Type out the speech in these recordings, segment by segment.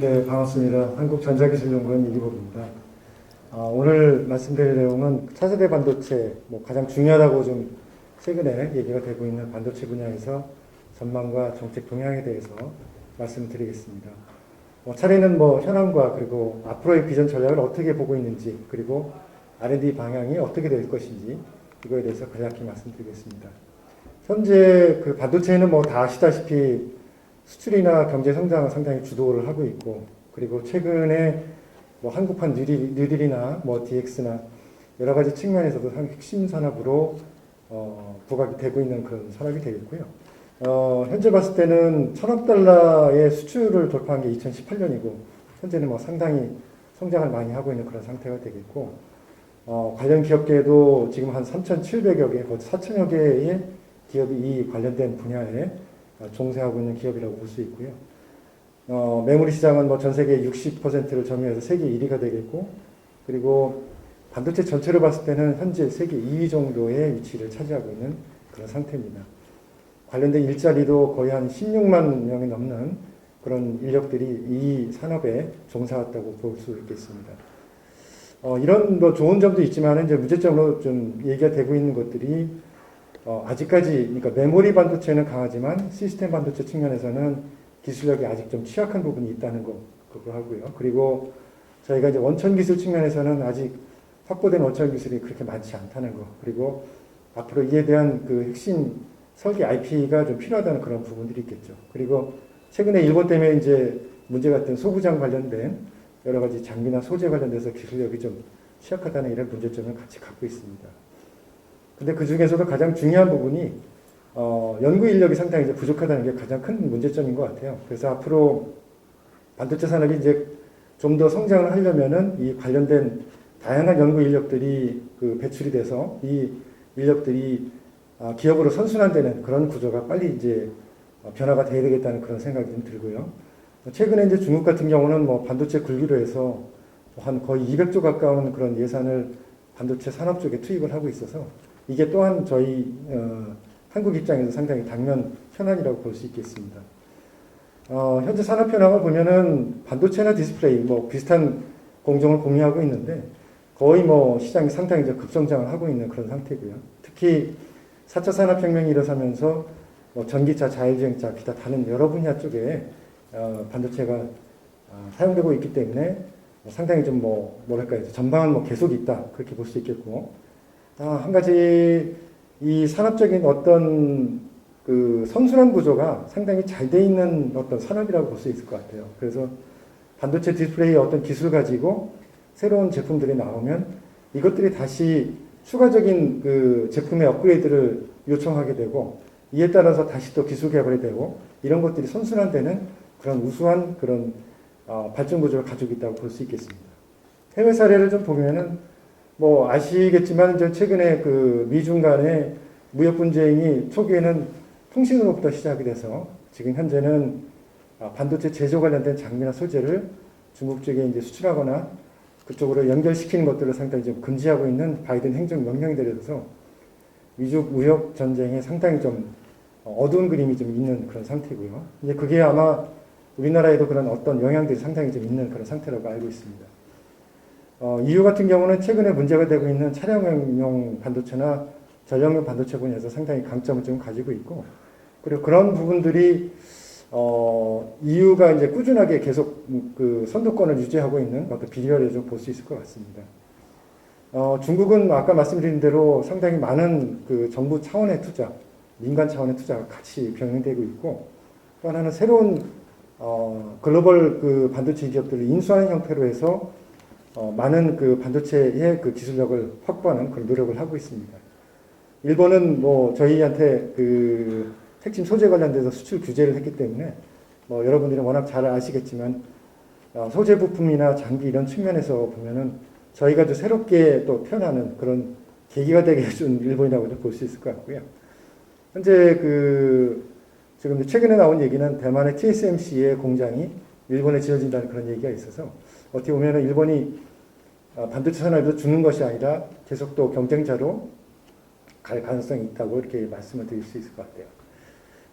네, 반갑습니다. 한국전자기술연구원 이기복입니다. 아, 오늘 말씀드릴 내용은 차세대 반도체, 뭐 가장 중요하다고 좀 최근에 얘기가 되고 있는 반도체 분야에서 전망과 정책 동향에 대해서 말씀드리겠습니다. 뭐 차례는 뭐 현황과 그리고 앞으로의 비전 전략을 어떻게 보고 있는지 그리고 R&D 방향이 어떻게 될 것인지 이거에 대해서 간략히 말씀드리겠습니다. 현재 그 반도체는 뭐 다 아시다시피 수출이나 경제 성장을 상당히 주도를 하고 있고 그리고 최근에 뭐 한국판 뉴딜, 뉴딜 이나 뭐 DX나 여러 가지 측면에서도 상 핵심 산업으로 어, 부각이 되고 있는 그런 산업이 되겠고요. 어, 현재 봤을 때는 천억 달러의 수출을 돌파한 게 2018년이고 현재는 뭐 상당히 성장을 많이 하고 있는 그런 상태가 되겠고 어, 관련 기업계도 지금 한 3,700여 개, 거의 4천여 개의 기업이 이 관련된 분야에 어, 종사하고 있는 기업이라고 볼 수 있고요. 어, 매물 시장은 뭐 전 세계 60%를 점유해서 세계 1위가 되겠고, 그리고 반도체 전체를 봤을 때는 현재 세계 2위 정도의 위치를 차지하고 있는 그런 상태입니다. 관련된 일자리도 거의 한 16만 명이 넘는 그런 인력들이 이 산업에 종사했다고 볼 수 있겠습니다. 어, 이런 뭐 좋은 점도 있지만 이제 문제점으로 좀 얘기가 되고 있는 것들이 어, 아직까지 그러니까 메모리 반도체는 강하지만 시스템 반도체 측면에서는 기술력이 아직 좀 취약한 부분이 있다는 거 그거 하고요. 그리고 저희가 이제 원천 기술 측면에서는 아직 확보된 원천 기술이 그렇게 많지 않다는 거. 그리고 앞으로 이에 대한 그 핵심 설계 IP가 좀 필요하다는 그런 부분들이 있겠죠. 그리고 최근에 일본 때문에 이제 문제가 됐던 소부장 관련된 여러 가지 장비나 소재 관련돼서 기술력이 좀 취약하다는 이런 문제점을 같이 갖고 있습니다. 근데 그 중에서도 가장 중요한 부분이 어, 연구 인력이 상당히 이제 부족하다는 게 가장 큰 문제점인 것 같아요. 그래서 앞으로 반도체 산업이 이제 좀 더 성장을 하려면은 이 관련된 다양한 연구 인력들이 그 배출이 돼서 이 인력들이 아, 기업으로 선순환되는 그런 구조가 빨리 이제 어, 변화가 돼야 되겠다는 그런 생각이 좀 들고요. 최근에 이제 중국 같은 경우는 뭐 반도체 굴기로 해서 한 거의 200조 가까운 그런 예산을 반도체 산업 쪽에 투입을 하고 있어서 이게 또한 저희 어, 한국 입장에서 상당히 당면 현안이라고 볼 수 있겠습니다. 어, 현재 산업 현황을 보면은 반도체나 디스플레이 뭐 비슷한 공정을 공유하고 있는데 거의 뭐 시장이 상당히 이제 급성장을 하고 있는 그런 상태고요. 특히 4차 산업혁명이 일어서면서 뭐 전기차, 자율주행차, 기타 다른 여러 분야 쪽에 어, 반도체가 어, 사용되고 있기 때문에 상당히 좀 뭐 뭐랄까요 전방은 뭐 계속 있다 그렇게 볼 수 있겠고 아, 한 가지 이 산업적인 어떤 그 선순환 구조가 상당히 잘 돼 있는 어떤 산업이라고 볼 수 있을 것 같아요. 그래서 반도체 디스플레이 어떤 기술 가지고 새로운 제품들이 나오면 이것들이 다시 추가적인 그 제품의 업그레이드를 요청하게 되고 이에 따라서 다시 또 기술 개발이 되고 이런 것들이 선순환되는 그런 우수한 그런 어, 발전 구조를 가지고 있다고 볼 수 있겠습니다. 해외 사례를 좀 보면은 뭐 아시겠지만 이제 최근에 그 미중 간의 무역 분쟁이 초기에는 통신으로부터 시작이 돼서 지금 현재는 아, 반도체 제조 관련된 장비나 소재를 중국 쪽에 이제 수출하거나 그쪽으로 연결시키는 것들을 상당히 좀 금지하고 있는 바이든 행정 명령이 내려져서 미중 무역 전쟁에 상당히 좀 어두운 그림이 좀 있는 그런 상태고요. 이제 그게 아마 우리나라에도 그런 어떤 영향들이 상당히 좀 있는 그런 상태라고 알고 있습니다. 어, EU 같은 경우는 최근에 문제가 되고 있는 차량용 반도체나 전력용 반도체 분야에서 상당히 강점을 좀 가지고 있고, 그리고 그런 부분들이 어, EU가 이제 꾸준하게 계속 그 선도권을 유지하고 있는 어떤 비결을 좀 볼 수 있을 것 같습니다. 어, 중국은 아까 말씀드린 대로 상당히 많은 그 정부 차원의 투자, 민간 차원의 투자가 같이 병행되고 있고, 또 하나는 새로운 어, 글로벌 그 반도체 기업들을 인수하는 형태로 해서 어, 많은 그 반도체의 그 기술력을 확보하는 그런 노력을 하고 있습니다. 일본은 뭐 저희한테 그 핵심 소재 관련돼서 수출 규제를 했기 때문에 뭐 여러분들이 워낙 잘 아시겠지만 어, 소재 부품이나 장비 이런 측면에서 보면은 저희가 또 새롭게 또 태어나는 그런 계기가 되게 해준 일본이라고 볼수 있을 것 같고요. 현재 그 지금 최근에 나온 얘기는 대만의 TSMC의 공장이 일본에 지어진다는 그런 얘기가 있어서 어떻게 보면 일본이 어, 반도체 산업에서 죽는 것이 아니라 계속 또 경쟁자로 갈 가능성이 있다고 이렇게 말씀을 드릴 수 있을 것 같아요.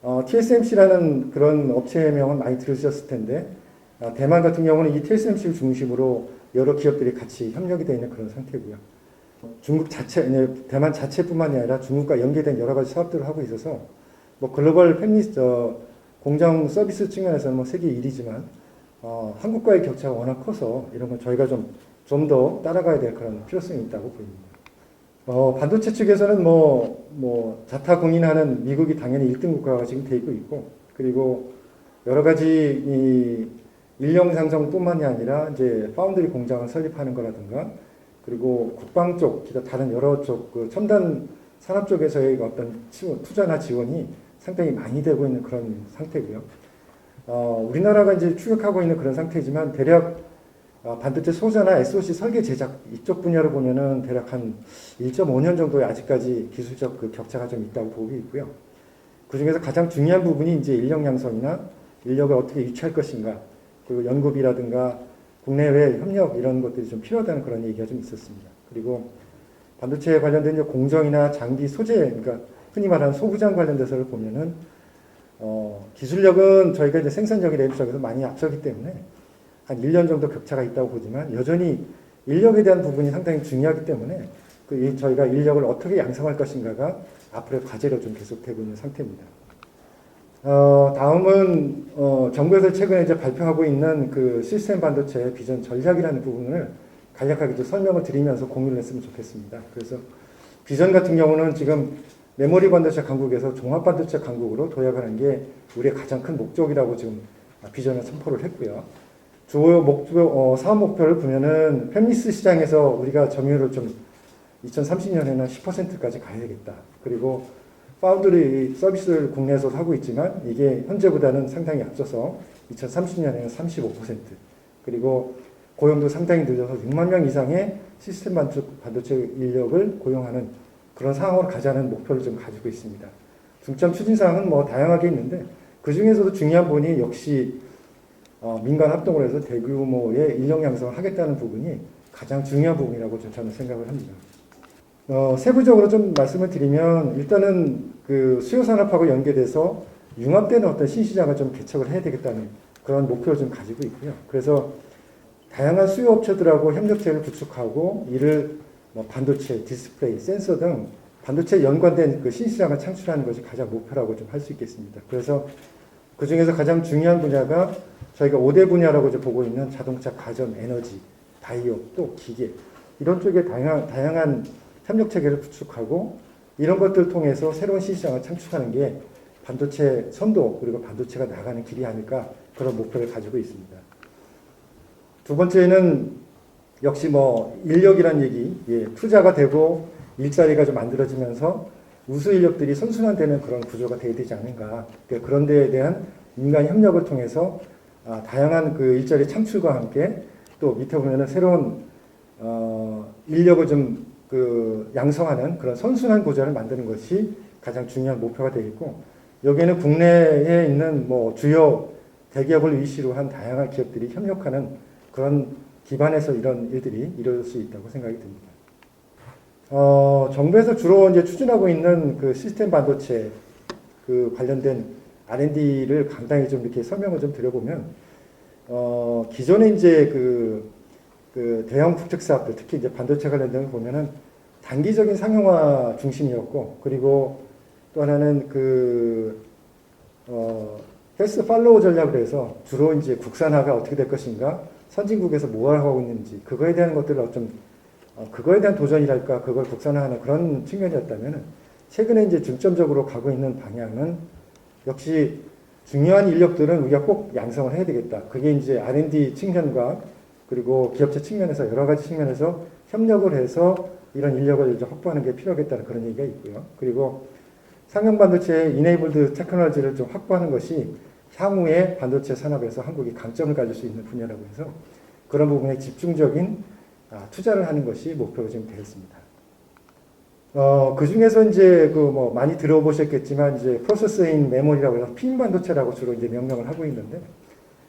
어, TSMC라는 그런 업체명은 많이 들으셨을 텐데 아, 대만 같은 경우는 이 TSMC를 중심으로 여러 기업들이 같이 협력이 되어 있는 그런 상태고요. 중국 자체, 대만 자체뿐만이 아니라 중국과 연계된 여러 가지 사업들을 하고 있어서 뭐 글로벌 팹리 저 공장 서비스 측면에서는 뭐 세계 1위지만 어, 한국과의 격차가 워낙 커서 이런 건 저희가 좀 좀 더 따라가야 될 그런 필요성이 있다고 보입니다. 어, 반도체 측에서는 뭐, 뭐, 자타 공인하는 미국이 당연히 1등 국가가 지금 되고 있고, 그리고 여러 가지 이 인력 상성뿐만이 아니라 이제 파운드리 공장을 설립하는 거라든가, 그리고 국방 쪽, 기타 다른 여러 쪽, 그 첨단 산업 쪽에서의 어떤 투자나 지원이 상당히 많이 되고 있는 그런 상태고요. 어, 우리나라가 이제 추격하고 있는 그런 상태지만 대략 어, 반도체 소자나 SOC 설계 제작 이쪽 분야로 보면은 대략 한 1.5년 정도의 아직까지 기술적 그 격차가 좀 있다고 보고 있고요. 그 중에서 가장 중요한 부분이 이제 인력 양성이나 인력을 어떻게 유치할 것인가, 그리고 연구비라든가 국내외 협력 이런 것들이 좀 필요하다는 그런 얘기가 좀 있었습니다. 그리고 반도체에 관련된 공정이나 장비 소재, 그러니까 흔히 말하는 소부장 관련돼서를 보면은 어, 기술력은 저희가 이제 생산력이 내부적에서 많이 앞서기 때문에 한 1년 정도 격차가 있다고 보지만 여전히 인력에 대한 부분이 상당히 중요하기 때문에 그 이- 저희가 인력을 어떻게 양성할 것인가가 앞으로의 과제로 좀 계속되고 있는 상태입니다. 어, 다음은 어, 정부에서 최근에 이제 발표하고 있는 그 시스템 반도체 비전 전략이라는 부분을 간략하게 좀 설명을 드리면서 공유를 했으면 좋겠습니다. 그래서 비전 같은 경우는 지금 메모리 반도체 강국에서 종합 반도체 강국으로 도약하는 게 우리의 가장 큰 목적이라고 지금 비전을 선포를 했고요. 주요 목표 어, 사업 목표를 보면은 팹리스 시장에서 우리가 점유율을 좀 2030년에는 10%까지 가야 되겠다. 그리고 파운드리 서비스를 국내에서 하고 있지만 이게 현재보다는 상당히 앞서서 2030년에는 35% 그리고 고용도 상당히 늘려서 6만 명 이상의 시스템 반도- 반도체 인력을 고용하는 그런 상황으로 가자는 목표를 좀 가지고 있습니다. 중점 추진 사항은 뭐 다양하게 있는데 그 중에서도 중요한 부분이 역시 어, 민간 합동으로 해서 대규모의 인력 양성을 하겠다는 부분이 가장 중요한 부분이라고 좀 저는 생각을 합니다. 어, 세부적으로 좀 말씀을 드리면 일단은 그 수요 산업하고 연계돼서 융합되는 어떤 신시장을 좀 개척을 해야 되겠다는 그런 목표를 좀 가지고 있고요. 그래서 다양한 수요 업체들하고 협력체를 구축하고 이를 뭐 반도체, 디스플레이, 센서 등 반도체 연관된 그 신시장을 창출하는 것이 가장 목표라고 좀 할 수 있겠습니다. 그래서 그 중에서 가장 중요한 분야가 저희가 5대 분야라고 이제 보고 있는 자동차, 가전, 에너지, 바이오, 또 기계 이런 쪽에 다양한, 다양한 협력 체계를 구축하고 이런 것들을 통해서 새로운 시장을 창출하는 게 반도체 선도 그리고 반도체가 나가는 길이 아닐까 그런 목표를 가지고 있습니다. 두 번째는 역시 뭐 인력이란 얘기, 예, 투자가 되고 일자리가 좀 만들어지면서 우수 인력들이 선순환되는 그런 구조가 돼야 되지 않는가. 그런 데에 대한 민간 협력을 통해서 아, 다양한 그 일자리 창출과 함께 또 밑에 보면은 새로운 어, 인력을 좀 그 양성하는 그런 선순환 구조를 만드는 것이 가장 중요한 목표가 되겠고 여기에는 국내에 있는 뭐 주요 대기업을 위시로 한 다양한 기업들이 협력하는 그런 기반에서 이런 일들이 이루어질 수 있다고 생각이 듭니다. 어, 정부에서 주로 이제 추진하고 있는 그 시스템 반도체 그 관련된 R&D를 간단히 좀 이렇게 설명을 좀 드려보면 어, 기존에 이제 그, 그 대형 국책 사업들 특히 이제 반도체 관련된 걸 보면은 단기적인 상용화 중심이었고 그리고 또 하나는 그 어, 헬스 팔로우 전략을 해서 주로 이제 국산화가 어떻게 될 것인가 선진국에서 뭘 하고 있는지 그거에 대한 것들을 좀 어, 그거에 대한 도전이랄까 그걸 국산화하는 그런 측면이었다면 최근에 이제 중점적으로 가고 있는 방향은 역시 중요한 인력들은 우리가 꼭 양성을 해야 되겠다. 그게 이제 R&D 측면과 그리고 기업체 측면에서 여러 가지 측면에서 협력을 해서 이런 인력을 이제 확보하는 게 필요하겠다는 그런 얘기가 있고요. 그리고 상용 반도체 이네이블드 테크놀로지를 좀 확보하는 것이 향후에 반도체 산업에서 한국이 강점을 가질 수 있는 분야라고 해서 그런 부분에 집중적인 아, 투자를 하는 것이 목표로 지금 되었습니다. 어, 그 중에서 이제 그 뭐 많이 들어보셨겠지만 이제 프로세스인 메모리라고 해서 핀 반도체라고 주로 이제 명명을 하고 있는데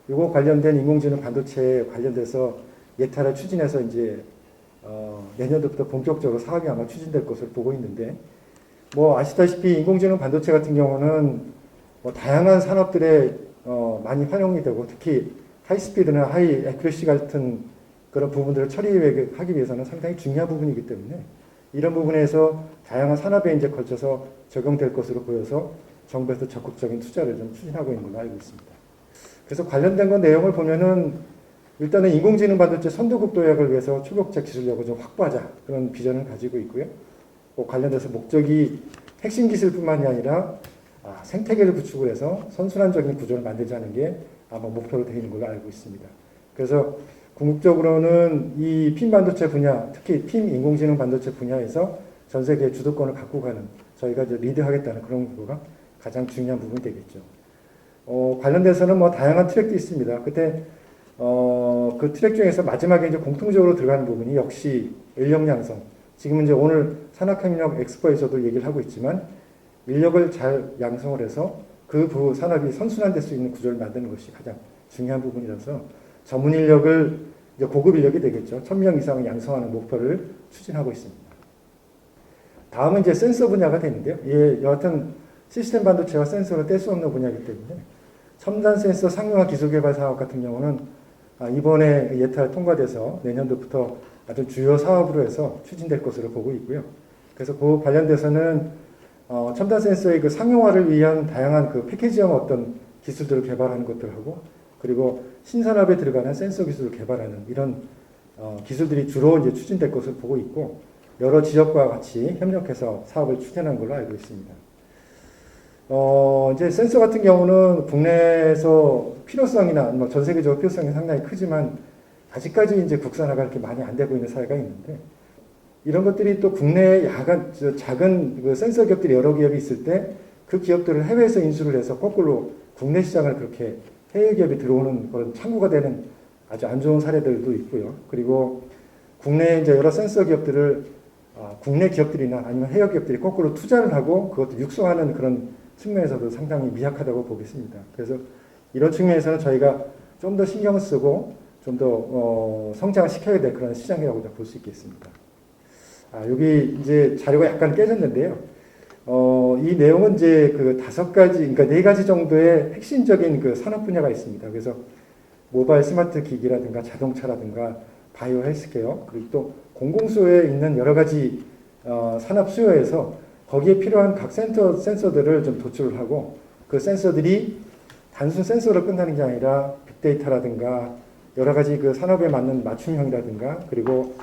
이거 관련된 인공지능 반도체에 관련돼서 예타를 추진해서 이제 어, 내년도부터 본격적으로 사업이 아마 추진될 것으로 보고 있는데 뭐 아시다시피 인공지능 반도체 같은 경우는 뭐 다양한 산업들에 어, 많이 활용이 되고 특히 하이스피드나 하이 에큐레시 같은 그런 부분들을 처리하기 위해서는 상당히 중요한 부분이기 때문에 이런 부분에서 다양한 산업에 이제 걸쳐서 적용될 것으로 보여서 정부에서 적극적인 투자를 좀 추진하고 있는 걸로 알고 있습니다. 그래서 관련된 건 내용을 보면은 일단은 인공지능 반도체 선도국 도약을 위해서 초격자 기술력을 좀 확보하자 그런 비전을 가지고 있고요. 그 관련돼서 목적이 핵심 기술뿐만이 아니라 아, 생태계를 구축을 해서 선순환적인 구조를 만들자는 게 아마 목표로 되어 있는 걸로 알고 있습니다. 그래서 궁극적으로는 이 핀 반도체 분야, 특히 핀 인공지능 반도체 분야에서 전 세계 주도권을 갖고 가는 저희가 이제 리드하겠다는 그런 거가 가장 중요한 부분이 되겠죠. 어, 관련돼서는 뭐 다양한 트랙도 있습니다. 그때 어, 그 트랙 중에서 마지막에 이제 공통적으로 들어가는 부분이 역시 인력 양성. 지금 이제 오늘 산학협력 엑스포에서도 얘기를 하고 있지만 인력을 잘 양성을 해서 그 부 산업이 선순환될 수 있는 구조를 만드는 것이 가장 중요한 부분이라서 전문 인력을 이제 고급 인력이 되겠죠. 1000명 이상을 양성하는 목표를 추진하고 있습니다. 다음은 이제 센서 분야가 되는데요. 예, 여하튼 시스템 반도체와 센서를 뗄 수 없는 분야이기 때문에 첨단 센서 상용화 기술 개발 사업 같은 경우는 아, 이번에 예탈 통과돼서 내년도부터 아주 주요 사업으로 해서 추진될 것으로 보고 있고요. 그래서 그 관련돼서는 어, 첨단 센서의 그 상용화를 위한 다양한 그 패키지형 어떤 기술들을 개발하는 것들하고 그리고 신산업에 들어가는 센서 기술을 개발하는 이런 어, 기술들이 주로 이제 추진될 것을 보고 있고 여러 지역과 같이 협력해서 사업을 추진하는 걸로 알고 있습니다. 어, 이제 센서 같은 경우는 국내에서 필요성이나 뭐 전 세계적으로 필요성이 상당히 크지만 아직까지 이제 국산화가 그렇게 많이 안 되고 있는 사회가 있는데 이런 것들이 또 국내에 야간 저 작은 그 센서 기업들이 여러 기업이 있을 때 그 기업들을 해외에서 인수를 해서 거꾸로 국내 시장을 그렇게 해외 기업이 들어오는 그런 창구가 되는 아주 안 좋은 사례들도 있고요. 그리고 국내 이제 여러 센서 기업들을 아, 국내 기업들이나 아니면 해외 기업들이 거꾸로 투자를 하고 그것도 육성하는 그런 측면에서도 상당히 미약하다고 보겠습니다. 그래서 이런 측면에서는 저희가 좀 더 신경을 쓰고 좀더 어, 성장을 시켜야 될 그런 시장이라고 볼 수 있겠습니다. 아, 여기 이제 자료가 약간 깨졌는데요. 어, 이 내용은 이제 그 다섯 가지, 그러니까 네 가지 정도의 핵심적인 그 산업 분야가 있습니다. 그래서 모바일 스마트 기기라든가 자동차라든가 바이오 헬스케어, 그리고 또 공공수요에 있는 여러 가지 어, 산업 수요에서 거기에 필요한 각 센터, 센서들을 좀 도출을 하고 그 센서들이 단순 센서로 끝나는 게 아니라 빅데이터라든가 여러 가지 그 산업에 맞는 맞춤형이라든가 그리고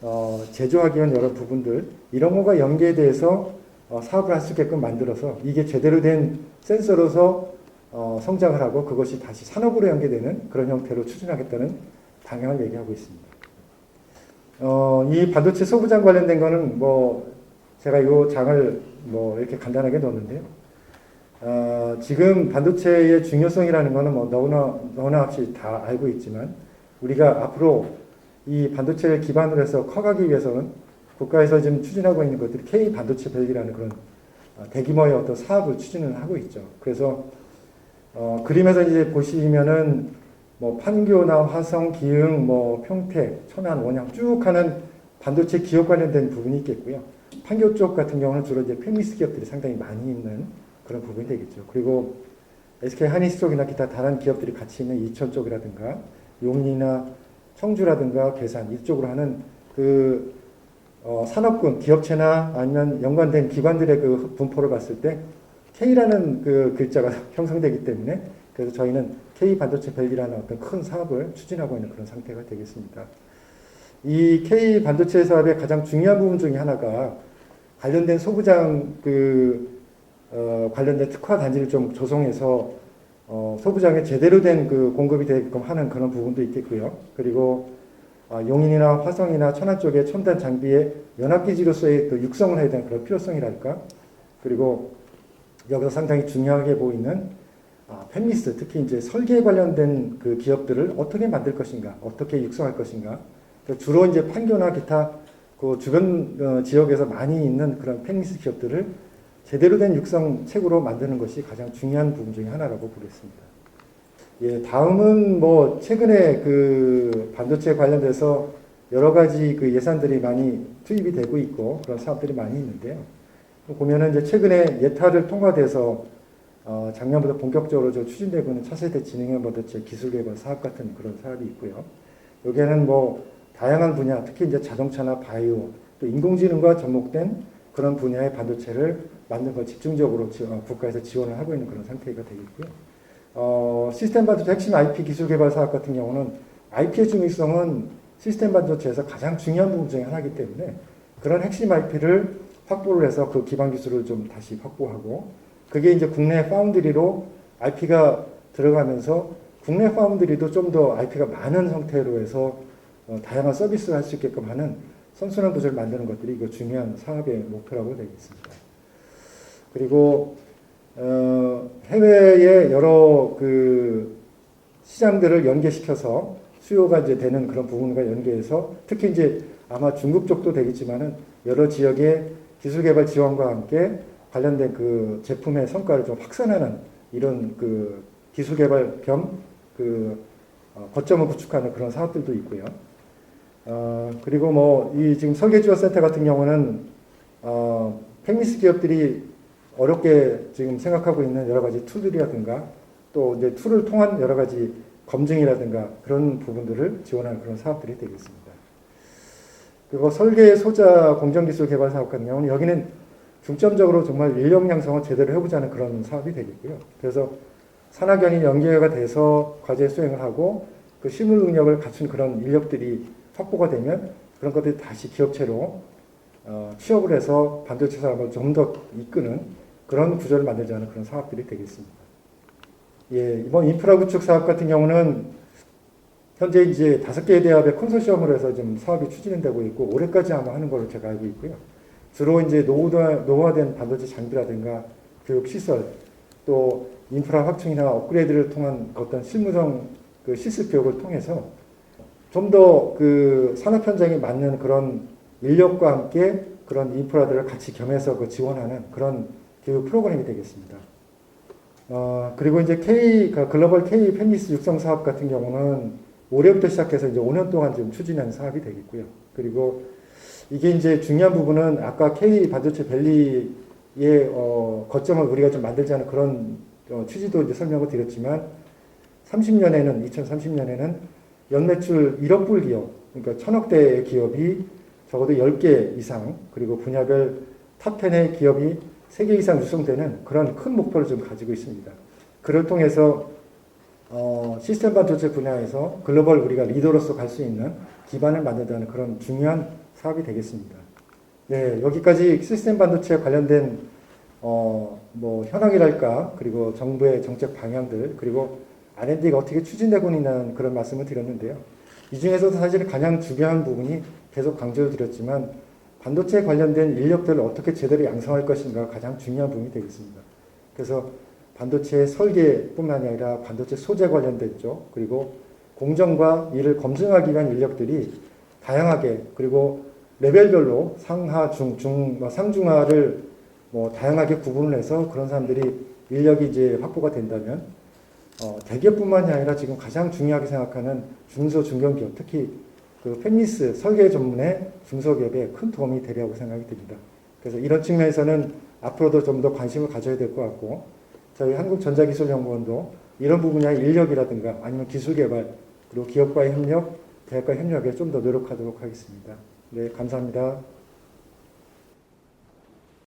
어, 제조하기 위한 여러 부분들 이런 거가 연계돼서 어, 사업을 할 수 있게끔 만들어서 이게 제대로 된 센서로서 어, 성장을 하고 그것이 다시 산업으로 연계되는 그런 형태로 추진하겠다는 방향을 얘기하고 있습니다. 어, 이 반도체 소부장 관련된 거는 뭐 제가 이 장을 뭐 이렇게 간단하게 넣었는데요. 어, 지금 반도체의 중요성이라는 거는 뭐 너무나 너무나 없이 다 알고 있지만 우리가 앞으로 이 반도체를 기반으로 해서 커가기 위해서는 국가에서 지금 추진하고 있는 것들이 K 반도체 벨기라는 그런 어, 대규모의 어떤 사업을 추진을 하고 있죠. 그래서 어, 그림에서 이제 보시면은 뭐 판교나 화성, 기흥, 뭐 평택, 천안, 원양 쭉 하는 반도체 기업 관련된 부분이 있겠고요. 판교 쪽 같은 경우는 주로 이제 페미스 기업들이 상당히 많이 있는 그런 부분이 되겠죠. 그리고 SK 하니스 쪽이나 기타 다른 기업들이 같이 있는 이천 쪽이라든가 용리나 청주라든가 괴산 이쪽으로 하는 그 어, 산업군 기업체나 아니면 연관된 기관들의 그 분포를 봤을 때 K라는 그 글자가 형성되기 때문에 그래서 저희는 K 반도체 벨기라는 어떤 큰 사업을 추진하고 있는 그런 상태가 되겠습니다. 이 K 반도체 사업의 가장 중요한 부분 중에 하나가 관련된 소부장 그 어, 관련된 특화 단지를 좀 조성해서 어, 소부장에 제대로 된 그 공급이 되게끔 하는 그런 부분도 있겠고요. 그리고 어, 용인이나 화성이나 천안 쪽의 첨단 장비의 연합기지로서의 또 육성을 해야 되는 그런 필요성이랄까. 그리고 여기서 상당히 중요하게 보이는 아, 펜미스 특히 이제 설계에 관련된 그 기업들을 어떻게 만들 것인가, 어떻게 육성할 것인가. 그 주로 이제 판교나 기타 그 주변 어, 지역에서 많이 있는 그런 펜미스 기업들을 제대로 된 육성 책으로 만드는 것이 가장 중요한 부분 중에 하나라고 보겠습니다. 예, 다음은 뭐 최근에 그 반도체 관련돼서 여러 가지 그 예산들이 많이 투입이 되고 있고 그런 사업들이 많이 있는데요. 보면은 이제 최근에 예타를 통과돼서 어, 작년부터 본격적으로 저 추진되고 있는 차세대 진행형 반도체 기술 개발 사업 같은 그런 사업이 있고요. 여기에는 뭐 다양한 분야, 특히 이제 자동차나 바이오, 또 인공지능과 접목된 그런 분야의 반도체를 만든 걸 집중적으로 지- 어, 국가에서 지원을 하고 있는 그런 상태가 되겠고요. 어, 시스템 반도체 핵심 IP 기술 개발 사업 같은 경우는 IP의 중요성은 시스템 반도체에서 가장 중요한 부분 중에 하나이기 때문에 그런 핵심 IP를 확보를 해서 그 기반 기술을 좀 다시 확보하고 그게 이제 국내 파운드리로 IP가 들어가면서 국내 파운드리도 좀 더 IP가 많은 형태로 해서 어, 다양한 서비스를 할 수 있게끔 하는 선순환 구조를 만드는 것들이 이거 중요한 사업의 목표라고 되겠습니다. 그리고 어, 해외의 여러 그 시장들을 연계시켜서 수요가 이제 되는 그런 부분과 연계해서 특히 이제 아마 중국 쪽도 되겠지만은 여러 지역의 기술 개발 지원과 함께 관련된 그 제품의 성과를 좀 확산하는 이런 그 기술 개발 겸그 어, 거점을 구축하는 그런 사업들도 있고요. 어, 그리고 뭐 이 지금 설계 지원 센터 같은 경우는 어, 팩미스 기업들이 어렵게 지금 생각하고 있는 여러 가지 툴들이라든가 또 이제 툴을 통한 여러 가지 검증이라든가 그런 부분들을 지원하는 그런 사업들이 되겠습니다. 그리고 설계 소자 공정기술 개발 사업 같은 경우는 여기는 중점적으로 정말 인력 양성을 제대로 해보자는 그런 사업이 되겠고요. 그래서 산학연이 연계가 돼서 과제 수행을 하고 그 실무 능력을 갖춘 그런 인력들이 확보가 되면 그런 것들이 다시 기업체로 어, 취업을 해서 반도체 사업을 좀 더 이끄는 그런 구조를 만들자는 그런 사업들이 되겠습니다. 예, 이번 인프라 구축 사업 같은 경우는 현재 이제 다섯 개의 대학의 컨소시엄으로 해서 좀 사업이 추진되고 있고 올해까지 아마 하는 걸로 제가 알고 있고요. 주로 이제 노후화, 노후화된 반도체 장비라든가 교육 시설 또 인프라 확충이나 업그레이드를 통한 어떤 실무성 그 실습 교육을 통해서 좀 더 그 산업 현장에 맞는 그런 인력과 함께 그런 인프라들을 같이 겸해서 그 지원하는 그런 교육 프로그램이 되겠습니다. 어, 그리고 이제 K, 그 글로벌 K 펜니스 육성 사업 같은 경우는 올해부터 시작해서 이제 5년 동안 지금 추진하는 사업이 되겠고요. 그리고 이게 이제 중요한 부분은 아까 K 반도체 밸리의 어, 거점을 우리가 좀 만들자는 그런 어, 취지도 이제 설명을 드렸지만 30년에는 2030년에는 연매출 1억 불 기업, 그러니까 천억 대의 기업이 적어도 10개 이상 그리고 분야별 탑 10의 기업이 3개 이상 유성되는 그런 큰 목표를 좀 가지고 있습니다. 그를 통해서 어, 시스템 반도체 분야에서 글로벌 우리가 리더로서 갈 수 있는 기반을 만든다는 그런 중요한 사업이 되겠습니다. 네, 여기까지 시스템 반도체 관련된 어, 뭐 현황이랄까 그리고 정부의 정책 방향들 그리고 R&D가 어떻게 추진되고 있는 그런 말씀을 드렸는데요. 이 중에서도 사실 가장 중요한 부분이 계속 강조를 드렸지만 반도체 관련된 인력들을 어떻게 제대로 양성할 것인가 가장 중요한 부분이 되겠습니다. 그래서 반도체 설계뿐만 아니라 반도체 소재 관련된 쪽 그리고 공정과 이를 검증하기 위한 인력들이 다양하게 그리고 레벨별로 상하 중, 중, 뭐 상중하를 뭐 다양하게 구분을 해서 그런 사람들이 인력이 이제 확보가 된다면 어, 대기업뿐만이 아니라 지금 가장 중요하게 생각하는 중소 중견기업 특히 그 펜미스 설계 전문의 중소기업에 큰 도움이 되리라고 생각이 듭니다. 그래서 이런 측면에서는 앞으로도 좀 더 관심을 가져야 될 것 같고 저희 한국전자기술연구원도 이런 분야의 인력이라든가 아니면 기술 개발 그리고 기업과의 협력, 대학과의 협력에 좀 더 노력하도록 하겠습니다. 네, 감사합니다.